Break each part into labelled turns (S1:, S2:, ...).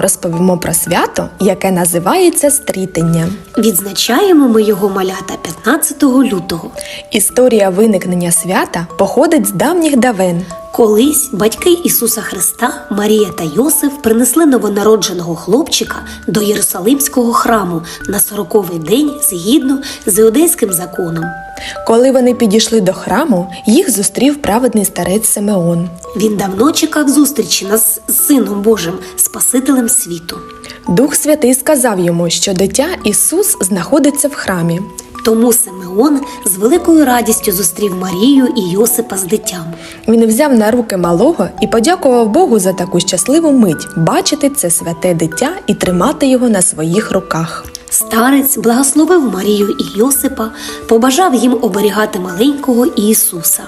S1: Розповімо про свято, яке називається стрітення.
S2: Відзначаємо ми його малята 15 лютого.
S1: Історія виникнення свята походить з давніх давен.
S2: Колись батьки Ісуса Христа, Марія та Йосиф принесли новонародженого хлопчика до Єрусалимського храму на сороковий день згідно з іудейським законом.
S1: Коли вони підійшли до храму, їх зустрів праведний старець Симеон.
S2: Він давно чекав зустрічі нас з Сином Божим, Спасителем світу.
S1: Дух Святий сказав йому, що дитя Ісус знаходиться в храмі.
S2: Тому Симеон з великою радістю зустрів Марію і Йосипа з дитям.
S1: Він взяв на руки малого і подякував Богу за таку щасливу мить бачити це святе дитя і тримати його на своїх руках.
S2: Старець благословив Марію і Йосипа, побажав їм оберігати маленького Ісуса.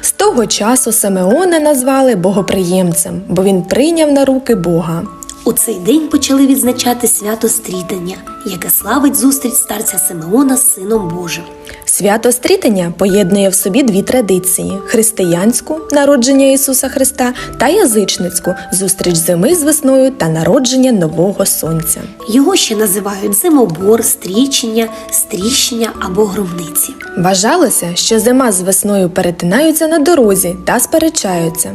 S1: З того часу Симеона назвали богоприємцем, бо він прийняв на руки Бога.
S2: У цей день почали відзначати свято стрітання, яке славить зустріч старця Симеона з Сином Божим.
S1: Свято стрітення поєднує в собі дві традиції: християнську народження Ісуса Христа та язичницьку зустріч зими з весною та народження нового сонця.
S2: Його ще називають зимобор, стрічення, стріщення або громниці.
S1: Вважалося, що зима з весною перетинаються на дорозі та сперечаються.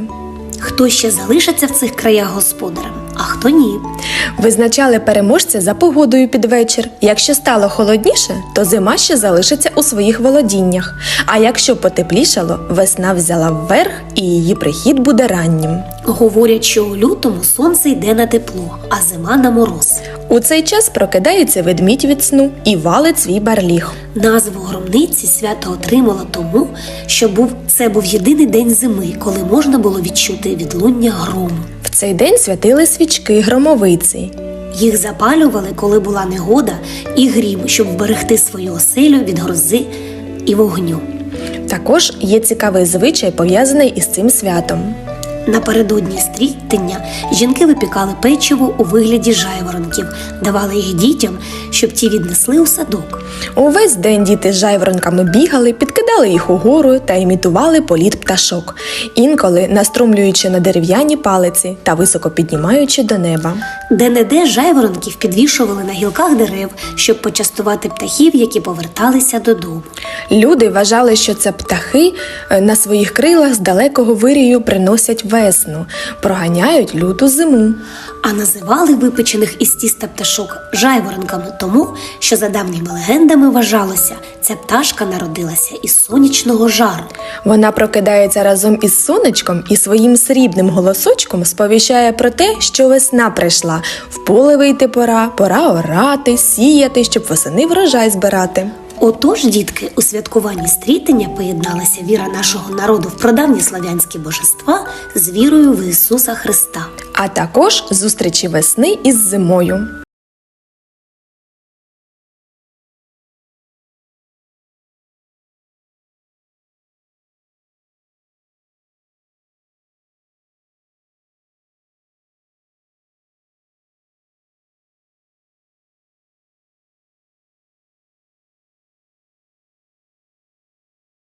S2: Хто ще залишиться в цих краях господарем, а хто ні.
S1: Визначали переможця за погодою під вечір. Якщо стало холодніше, то зима ще залишиться у своїх володіннях. А якщо потеплішало, весна взяла вверх і її прихід буде раннім.
S2: Говорять, що у лютому сонце йде на тепло, а зима на мороз.
S1: У цей час прокидається ведмідь від сну і валить свій барліг.
S2: Назву громниці свято отримало тому, що був це був єдиний день зими, коли можна було відчути відлуння грому.
S1: В цей день святили свічки громовиці.
S2: Їх запалювали, коли була негода і грім, щоб вберегти свою оселю від грози і вогню.
S1: Також є цікавий звичай, пов'язаний із цим святом.
S2: Напередодні стрітення жінки випікали печиво у вигляді жайворонків, давали їх дітям, щоб ті віднесли у садок.
S1: Увесь день діти з жайворонками бігали, підкидали їх угору та імітували політ пташок, інколи наструмлюючи на дерев'яні палиці та високо піднімаючи до неба.
S2: Де-не-де жайворонків підвішували на гілках дерев, щоб почастувати птахів, які поверталися додому.
S1: Люди вважали, що це птахи е, на своїх крилах з далекого вирію приносять весну, проганяють люту зиму.
S2: А називали випечених із тіста пташок жайворонками тому, що за давніми легендами вважалося, ця пташка народилася із сонячного жару.
S1: Вона прокидається разом із сонечком і своїм срібним голосочком сповіщає про те, що весна прийшла. В поле вийти пора, пора орати, сіяти, щоб восени врожай збирати.
S2: Отож, дітки, у святкуванні стрітення поєдналася віра нашого народу в прадавні славянські божества з вірою в Ісуса Христа.
S1: А також зустрічі весни із зимою.